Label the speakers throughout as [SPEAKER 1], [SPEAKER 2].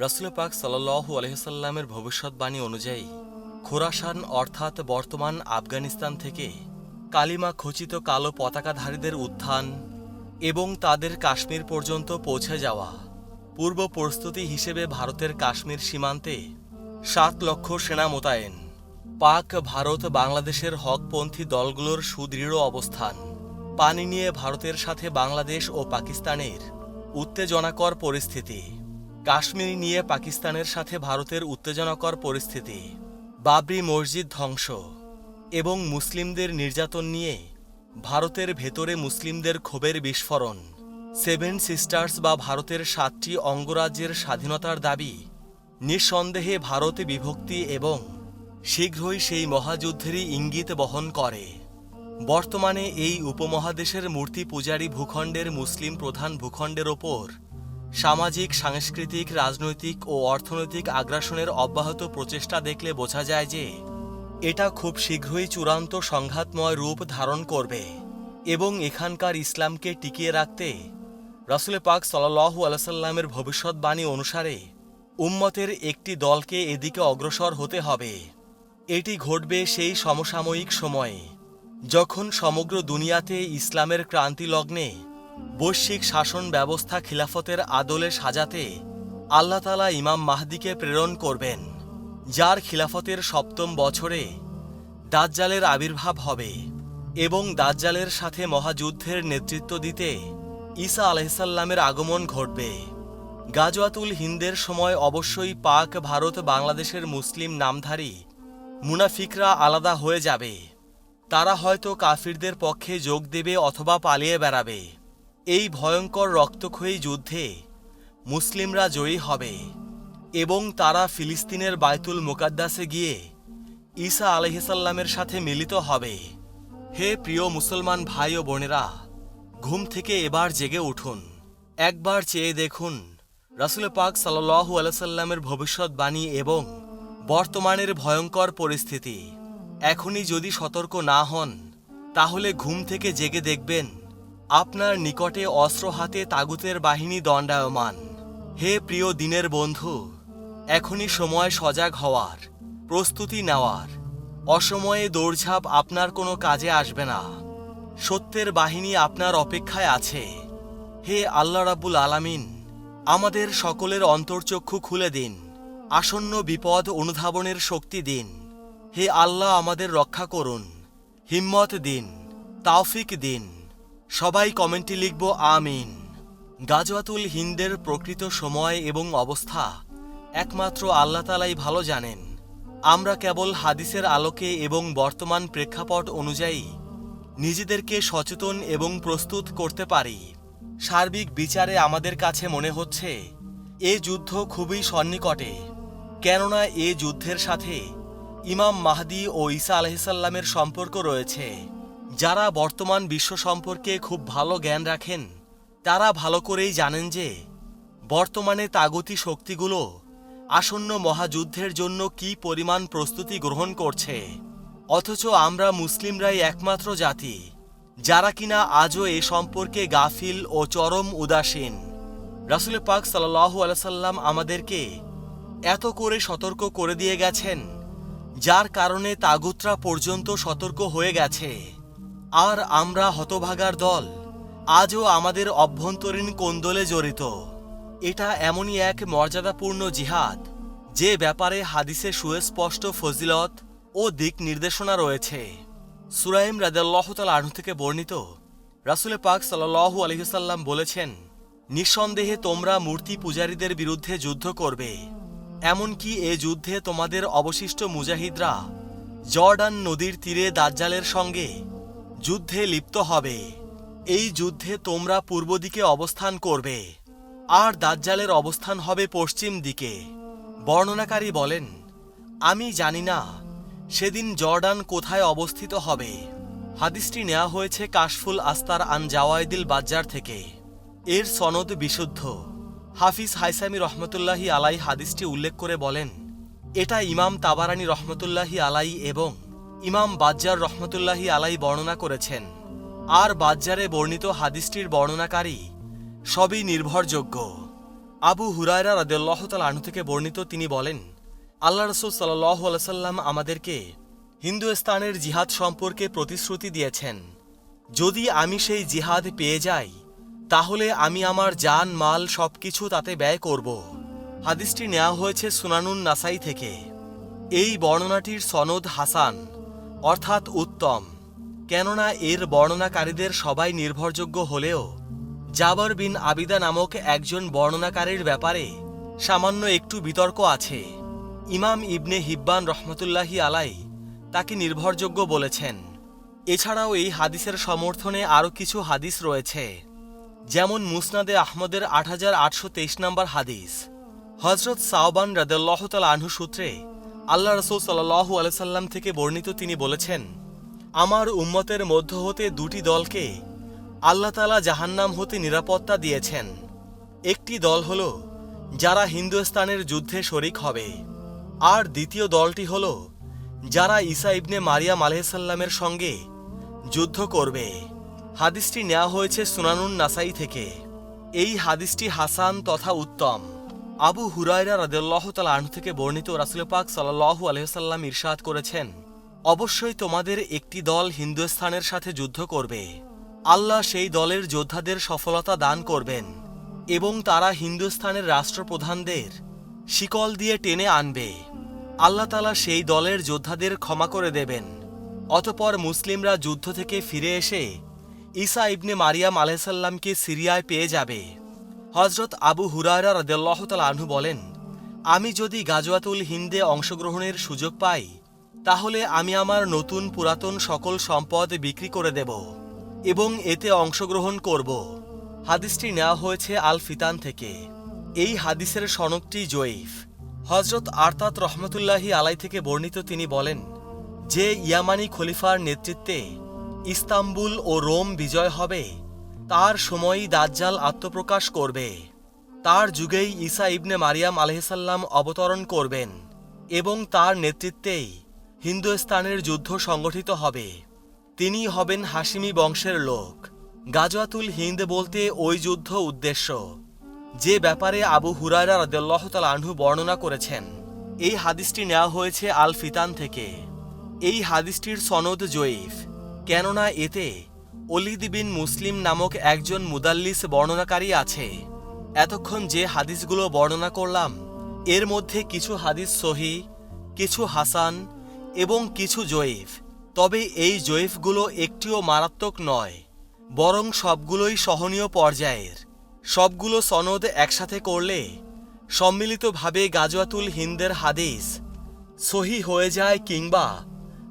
[SPEAKER 1] রাসুল পাক সাল্লাহু আলহিসাল্লামের ভবিষ্যৎবাণী অনুযায়ী, খোরাসান অর্থাৎ বর্তমান আফগানিস্তান থেকে কালিমা খচিত কালো পতাকাধারীদের উত্থান এবং তাদের কাশ্মীর পর্যন্ত পৌঁছে যাওয়া। পূর্ব প্রস্তুতি হিসেবে ভারতের কাশ্মীর সীমান্তে সাত লক্ষ সেনা মোতায়েন। পাক, ভারত, বাংলাদেশের হকপন্থী দলগুলোর সুদৃঢ় অবস্থান। পানি নিয়ে ভারতের সাথে বাংলাদেশ ও পাকিস্তানের উত্তেজনাকর পরিস্থিতি। কাশ্মীর নিয়ে পাকিস্তানের সাথে ভারতের উত্তেজনাকর পরিস্থিতি। বাবরি মসজিদ ধ্বংস এবং মুসলিমদের নির্যাতন নিয়ে ভারতের ভেতরে মুসলিমদের ক্ষোভের বিস্ফোরণ। সেভেন সিস্টার্স বা ভারতের সাতটি অঙ্গরাজ্যের স্বাধীনতার দাবি, নিঃসন্দেহে ভারত বিভক্তি এবং শীঘ্রই সেই মহাযুদ্ধেরই ইঙ্গিত বহন করে। বর্তমানে এই উপমহাদেশের মূর্তি পূজারী ভূখণ্ডের মুসলিম প্রধান ভূখণ্ডের ওপর সামাজিক, সাংস্কৃতিক, রাজনৈতিক ও অর্থনৈতিক আগ্রাসনের অব্যাহত প্রচেষ্টা দেখলে বোঝা যায় যে এটা খুব শীঘ্রই চূড়ান্ত সংঘাতময় রূপ ধারণ করবে এবং এখানকার ইসলামকে টিকিয়ে রাখতে রাসুল পাক সাল্লাহু আলসাল্লামের ভবিষ্যৎবাণী অনুসারে উম্মতের একটি দলকে এদিকে অগ্রসর হতে হবে। এটি ঘটবে সেই সমসাময়িক সময়ে, যখন সমগ্র দুনিয়াতে ইসলামের ক্রান্তি লগ্নে বৈশ্বিক শাসন ব্যবস্থা খিলাফতের আদলে সাজাতে আল্লাহ তালা ইমাম মাহদিকে প্রেরণ করবেন, যার খিলাফতের সপ্তম বছরে দাজ্জালের আবির্ভাব হবে এবং দাজ্জালের সাথে মহাযুদ্ধের নেতৃত্ব দিতে ঈসা আলহিসাল্লামের আগমন ঘটবে। গাজওয়াতুল হিন্দের সময় অবশ্যই পাক ভারত বাংলাদেশের মুসলিম নামধারী মুনাফিকরা আলাদা হয়ে যাবে। তারা হয়তো কাফিরদের পক্ষে যোগ দেবে অথবা পালিয়ে বেড়াবে। এই ভয়ঙ্কর রক্তক্ষয়ী যুদ্ধে মুসলিমরা জয়ী হবে এবং তারা ফিলিস্তিনের বায়তুল মোকাদ্দাসে গিয়ে ঈসা আলহিসাল্লামের সাথে মিলিত হবে। হে প্রিয় মুসলমান ভাই ও বোনেরা, ঘুম থেকে এবার জেগে উঠুন। একবার চেয়ে দেখুন, রাসুল পাক সাল্লু আলসাল্লামের ভবিষ্যৎবাণী এবং বর্তমানের ভয়ঙ্কর পরিস্থিতি। এখনই যদি সতর্ক না হন, তাহলে ঘুম থেকে জেগে দেখবেন আপনার নিকটে অস্ত্র হাতে তাগুতের বাহিনী দণ্ডায়মান। হে প্রিয় দিনের বন্ধু, এখনই সময় সজাগ হওয়ার, প্রস্তুতি নেওয়ার। অসময়ে দৌড়ঝাঁপ আপনার কোনো কাজে আসবে না। সত্যের বাহিনী আপনার অপেক্ষায় আছে। হে আল্লাহ রাব্বুল আলামিন, আমাদের সকলের অন্তর্চক্ষু খুলে দিন। আসন্ন বিপদ অনুধাবনের শক্তি দিন। হে আল্লাহ আমাদের রক্ষা করুন। হিম্মত দিন। তাওফিক দিন। সবাই কমেন্টে লিখব আমিন। গাজওয়াতুল হিন্দের প্রকৃত সময় এবং অবস্থা একমাত্র আল্লাহ তালাই ভালো জানেন। আমরা কেবল হাদিসের আলোকে এবং বর্তমান প্রেক্ষাপট অনুযায়ী নিজেদেরকে সচেতন এবং প্রস্তুত করতে পারি। সার্বিক বিচারে আমাদের কাছে মনে হচ্ছে, এ যুদ্ধ খুবই সন্নিকটে, কেননা এ যুদ্ধের সাথে ইমাম মাহদি ও ঈসা আলহিসাল্লামের সম্পর্ক রয়েছে। যারা বর্তমান বিশ্ব সম্পর্কে খুব ভালো জ্ঞান রাখেন, তারা ভালো করেই জানেন যে বর্তমানে তাগতি শক্তিগুলো আসন্ন মহাযুদ্ধের জন্য কি পরিমাণ প্রস্তুতি গ্রহণ করছে। অথচ আমরা মুসলিমরাই একমাত্র জাতি, যারা কিনা আজও এ সম্পর্কে গাফিল ও চরম উদাসীন। রাসুল পাক সাল্লাহ আলসাল্লাম আমাদেরকে এত করে সতর্ক করে দিয়ে গেছেন, যার কারণে তাগুত্রা পর্যন্ত সতর্ক হয়ে গেছে। আর আমরা হতভাগার দল। আজও আমাদের অভ্যন্তরীণ কোন্দলে জড়িত। এটা এমনই এক মর্যাদাপূর্ণ জিহাদ, যে ব্যাপারে হাদিসে সুস্পষ্ট ফজিলত ও দিক নির্দেশনা রয়েছে। সুরাইম রাজাল্লাহতাল আনহু থেকে বর্ণিত, রাসুলে পাক সাল্লাহু আলহিসাল্লাম বলেছেন, নিঃসন্দেহে তোমরা মূর্তি পূজারীদের বিরুদ্ধে যুদ্ধ করবে। এমনকি এ যুদ্ধে তোমাদের অবশিষ্ট মুজাহিদরা জর্ডান নদীর তীরে দাজ্জালের সঙ্গে যুদ্ধে লিপ্ত হবে। এই যুদ্ধে তোমরা পূর্ব দিকে অবস্থান করবে। আর দাজ্জালের অবস্থান হবে পশ্চিম দিকে। বর্ণনাকারী বলেন, আমি জানি না, সেদিন জর্ডান কোথায় অবস্থিত হবে। হাদিসটি নেওয়া হয়েছে কাশফুল আস্তার আন জাওয়াইদিল বাজ্জার থেকে। এর সনদ বিশুদ্ধ। হাফিজ হাইসামি রহমতুল্লাহি আলাই হাদিসটি উল্লেখ করে বলেন, এটা ইমাম তাবারানি রহমতুল্লাহি আলাই এবং ইমাম বাজ্জার রহমতুল্লাহি আলাই বর্ণনা করেছেন, আর বাজ্জারে বর্ণিত হাদিসটির বর্ণনাকারী সবই নির্ভরযোগ্য। আবু হুরায়রা রাদিয়াল্লাহু তাআলা আনহু থেকে বর্ণিত তিনি বলেন, আল্লাহ রসুল সাল্লাহ আলাইহি সাল্লাম আমাদেরকে হিন্দুস্তানের জিহাদ সম্পর্কে প্রতিশ্রুতি দিয়েছেন। যদি আমি সেই জিহাদ পেয়ে যাই, তাহলে আমি আমার জান, মাল সবকিছু তাতে ব্যয় করব। হাদিসটি নেওয়া হয়েছে সুনানুন নাসাই থেকে। এই বর্ণনাটির সনদ হাসান। অর্থাৎ উত্তম। কেননা এর বর্ণনাকারীদের সবাই নির্ভরযোগ্য হলেও, জাবর বিন আবিদা নামক একজন বর্ণনাকারীর ব্যাপারে সামান্য একটু বিতর্ক আছে। ইমাম ইবনে হিব্বান রহমতুল্লাহি আলাই তাকে নির্ভরযোগ্য বলেছেন। এছাড়াও এই হাদিসের সমর্থনে আরও কিছু হাদিস রয়েছে। যেমন মুসনাদে আহমদের আট হাজার আটশো তেইশ নম্বর হাদিস। হজরত সাওবান রাদাল্লাহ তাল আনহু সূত্রে আল্লাহ রসুল সাল্লাহু আলসাল্লাম থেকে বর্ণিত তিনি বলেছেন, আমার উম্মতের মধ্য হতে দুটি দলকে আল্লাহ তালা জাহান্নাম হতে নিরাপত্তা দিয়েছেন। একটি দল হল যারা হিন্দুস্তানের যুদ্ধে শরিক হবে, আর দ্বিতীয় দলটি হল যারা ঈসা ইবনে মারিয়াম আলহামের সঙ্গে যুদ্ধ করবে। হাদিসটি নেওয়া হয়েছে সুনানুন নাসাই থেকে। এই হাদিসটি হাসান তথা উত্তম। আবু হুরায়রা রাদেল্লাহ তাল আনহু থেকে বর্ণিত রাসুল পাক সাল্লাহু আলহাম ইরশাদ করেছেন, অবশ্যই তোমাদের একটি দল হিন্দুস্থানের সাথে যুদ্ধ করবে। আল্লাহ সেই দলের যোদ্ধাদের সফলতা দান করবেন এবং তারা হিন্দুস্থানের রাষ্ট্রপ্রধানদের শিকল দিয়ে টেনে আনবে। আল্লাহ তালা সেই দলের যোদ্ধাদের ক্ষমা করে দেবেন। অতপর মুসলিমরা যুদ্ধ থেকে ফিরে এসে ঈসা ইবনে মারিয়াম আলহাসাল্লামকে সিরিয়ায় পেয়ে যাবে। হজরত আবু হুরায়রা রদাল্লাহ তাল আনহু বলেন, আমি যদি গাজওয়াতুল হিন্দে অংশগ্রহণের সুযোগ পাই, তাহলে আমি আমার নতুন পুরাতন সকল সম্পদ বিক্রি করে দেব এবং এতে অংশগ্রহণ করব। হাদিসটি নেওয়া হয়েছে আল ফিতান থেকে। এই হাদিসের সনকটি জয়ীফ। হজরত আরতাত রহমতুল্লাহি আলাই থেকে বর্ণিত তিনি বলেন, যে ইয়ামানি খলিফার নেতৃত্বে ইস্তাম্বুল ও রোম বিজয় হবে তার সময়ই দাজ্জাল আত্মপ্রকাশ করবে। তার যুগেই ঈসা ইবনে মারিয়াম আলহিসাল্লাম অবতরণ করবেন এবং তার নেতৃত্বেই হিন্দুস্তানের যুদ্ধ সংগঠিত হবে। তিনি হবেন হাসিমি বংশের লোক। গাজওয়াতুল হিন্দ বলতে ওই যুদ্ধ উদ্দেশ্য। যে ব্যাপারে আবু হুরায়রা রাদিয়াল্লাহু তাআলা আনহু বর্ণনা করেছেন, এই হাদিসটি নেওয়া হয়েছে আল ফিতান থেকে। এই হাদিসটির সনদ জয়ীফ। কেননা এতে অলিদ বিন মুসলিম নামক একজন মুদাল্লিস বর্ণনাকারী আছে। এতক্ষণ যে হাদিসগুলো বর্ণনা করলাম, এর মধ্যে কিছু হাদিস সহি, কিছু হাসান এবং কিছু জয়ীফ। তবে এই জয়ীফগুলো একটিও মারাত্মক নয়, বরং সবগুলোই সহনীয় পর্যায়ের। সবগুলো সনদ একসাথে করলে সম্মিলিতভাবে গাজওয়াতুল হিন্দের হাদিস সহি হয়ে যায় কিংবা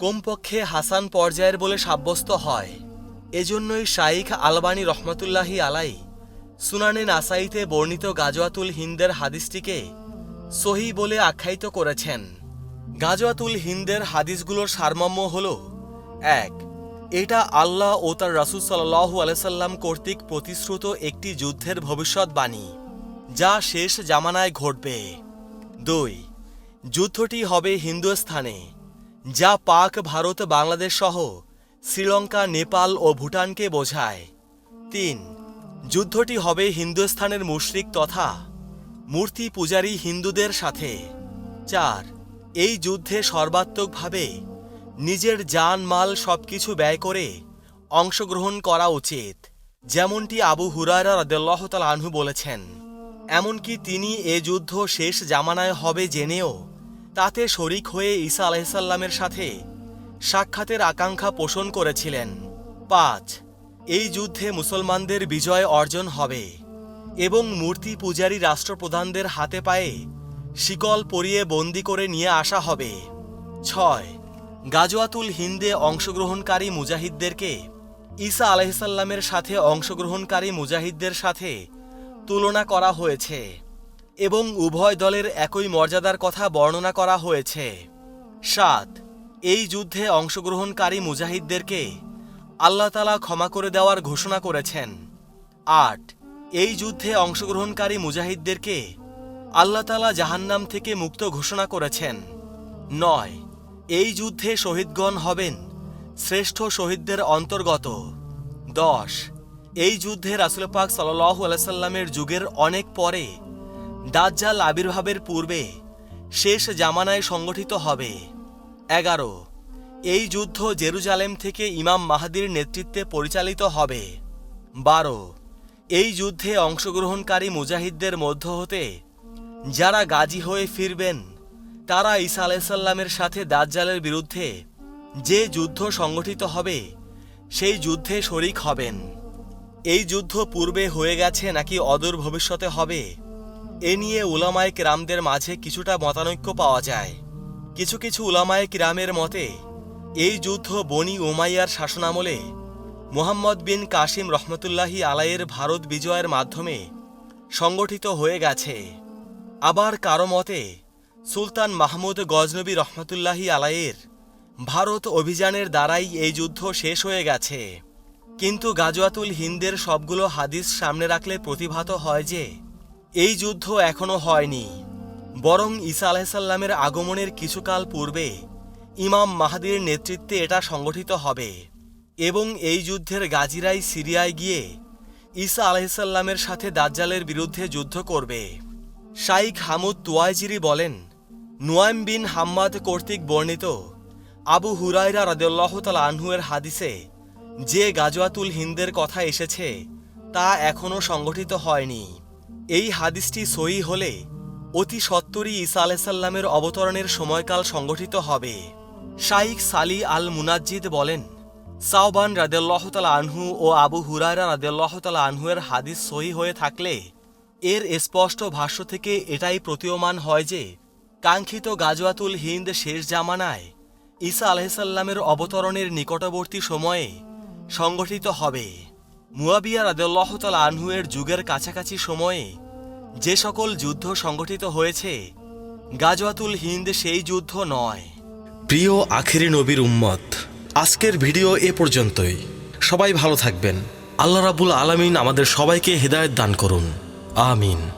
[SPEAKER 1] কমপক্ষে হাসান পর্যায়ের বলে সাব্যস্ত হয়। এজন্যই শাইখ আলবানী রহমতুল্লাহি আলাই সুনানে নাসাইতে বর্ণিত গাজওয়াতুল হিন্দের হাদিসটিকে সহি বলে আখ্যায়িত করেছেন। গাজওয়াতুল হিন্দের হাদিসগুলোর সারমর্ম হল, এক, এটা আল্লাহ ও তার রাসুল সাল্লাহু আলাইসাল্লাম কর্তৃক প্রতিশ্রুত একটি যুদ্ধের ভবিষ্যৎবাণী যা শেষ জামানায় ঘটবে। দুই, যুদ্ধটি হবে হিন্দুস্থানে, যা পাক ভারত বাংলাদেশ সহ শ্রীলঙ্কা, নেপাল ও ভুটানকে বোঝায়। তিন, যুদ্ধটি হবে হিন্দুস্থানের মুশরিক তথা মূর্তি পূজারী হিন্দুদের সাথে। চার, এই যুদ্ধে সর্বাত্মকভাবে নিজের জান মাল সবকিছু ব্যয় করে অংশগ্রহণ করা উচিত, যেমনটি আবু হুরায়রা রাদিয়াল্লাহু তাআলা আনহু বলেছেন। এমনকি তিনি এ যুদ্ধ শেষ জামানায় হবে জেনেও তাতে শরিক হয়ে ঈসা আলাইসাল্লামের সাথে সাক্ষাতের আকাঙ্ক্ষা পোষণ করেছিলেন। পাঁচ, এই যুদ্ধে মুসলমানদের বিজয় অর্জন হবে এবং মূর্তি পূজারী রাষ্ট্রপ্রধানদের হাতে পায়ে শিকল পরিয়ে বন্দি করে নিয়ে আসা হবে। ছয়, গাজওয়াতুল হিন্দে অংশগ্রহণকারী মুজাহিদদেরকে ঈসা আলাইসাল্লামের সাথে অংশগ্রহণকারী মুজাহিদদের সাথে তুলনা করা হয়েছে এবং উভয় দলের একই মর্যাদার কথা বর্ণনা করা হয়েছে। সাত এই যুদ্ধে অংশগ্রহণকারী মুজাহিদদেরকে আল্লাহ তালা ক্ষমা করে দেওয়ার ঘোষণা করেছেন। আট, এই যুদ্ধে অংশগ্রহণকারী মুজাহিদদেরকে আল্লাহ তালা জাহান্নাম থেকে মুক্ত ঘোষণা করেছেন। নয়, এই যুদ্ধে শহীদগণ হবেন শ্রেষ্ঠ শহীদদের অন্তর্গত। দশ, এই যুদ্ধে রাসুল পাক সাল্লাহ আলাইসাল্লামের যুগের অনেক পরে দাজ্জাল আবির্ভাবের পূর্বে শেষ জামানায় সংগঠিত হবে। এগারো। এই যুদ্ধ জেরুজালেম থেকে ইমাম মাহাদির নেতৃত্বে পরিচালিত হবে। বারো। এই যুদ্ধে অংশগ্রহণকারী মুজাহিদদের মধ্য হতে যারা গাজী হয়ে ফিরবেন, তারা ঈসা আলাইসাল্লামের সাথে দাজ্জালের বিরুদ্ধে যে যুদ্ধ সংগঠিত হবে, সেই যুদ্ধে শরিক হবেন। এই যুদ্ধ পূর্বে হয়ে গেছে নাকি অদূর ভবিষ্যতে হবে, এ নিয়ে উলামায় রামদের মাঝে কিছুটা মতানৈক্য পাওয়া যায়। কিছু কিছু উলামায় কিরামের মতে, এই যুদ্ধ বনি উমাইয়ার শাসনামলে মোহাম্মদ বিন কাসিম রহমতুল্লাহি আলাইয়ের ভারত বিজয়ের মাধ্যমে সংগঠিত হয়ে গেছে। আবার কারও মতে, সুলতান মাহমুদ গজনবী রহমতুল্লাহি আলাইয়ের ভারত অভিযানের দ্বারাই এই যুদ্ধ শেষ হয়ে গেছে। কিন্তু গাজওয়াতুল হিন্দের সবগুলো হাদিস সামনে রাখলে প্রতিভাত হয় যে, এই যুদ্ধ এখনও হয়নি। বরং ঈসা আলাহিসাল্লামের আগমনের কিছুকাল পূর্বে ইমাম মাহাদির নেতৃত্বে এটা সংগঠিত হবে এবং এই যুদ্ধের গাজীরাই সিরিয়ায় গিয়ে ঈসা আলাহিসাল্লামের সাথে দাজ্জালের বিরুদ্ধে যুদ্ধ করবে। শাইখ হামুদ তুয়াইজিরি বলেন, নুয়াইম বিন হাম্মাদ কর্তৃক বর্ণিত আবু হুরাইরা রাদিয়াল্লাহ তাল আনহুয়ের হাদিসে যে গাজওয়াতুল হিন্দের কথা এসেছে তা এখনও সংগঠিত হয়নি। এই হাদিসটি সই হলে অতি সত্তরই ঈসা আলাইসাল্লামের অবতরণের সময়কাল সংগঠিত হবে। শাইখ সালি আল মুনাজ্জিদ বলেন, সাওবান রাদেল্লাহ তালা আনহু ও আবু হুরায়রা রাদেল্লাহ তালা আনহুয়ের হাদিস সহি হয়ে থাকলে এর স্পষ্ট ভাষ্য থেকে এটাই প্রতীয়মান হয় যে, কাঙ্ক্ষিত গাজওয়াতুল হিন্দ শেষ জামানায় ঈসা আলাহিসাল্লামের অবতরণের নিকটবর্তী সময়ে সংগঠিত হবে। মুয়াবিয়া রাদেল্লাহ তালা আনহুয়ের যুগের কাছাকাছি সময়ে যে সকল যুদ্ধ সংগঠিত হয়েছে, গাজওয়াতুল হিন্দ সেই যুদ্ধ নয়।
[SPEAKER 2] প্রিয় আখেরি নবীর উম্মত, আজকের ভিডিও এ পর্যন্তই। সবাই ভালো থাকবেন। আল্লাহ রাবুল আলমিন আমাদের সবাইকে হেদায়ত দান করুন। আমিন।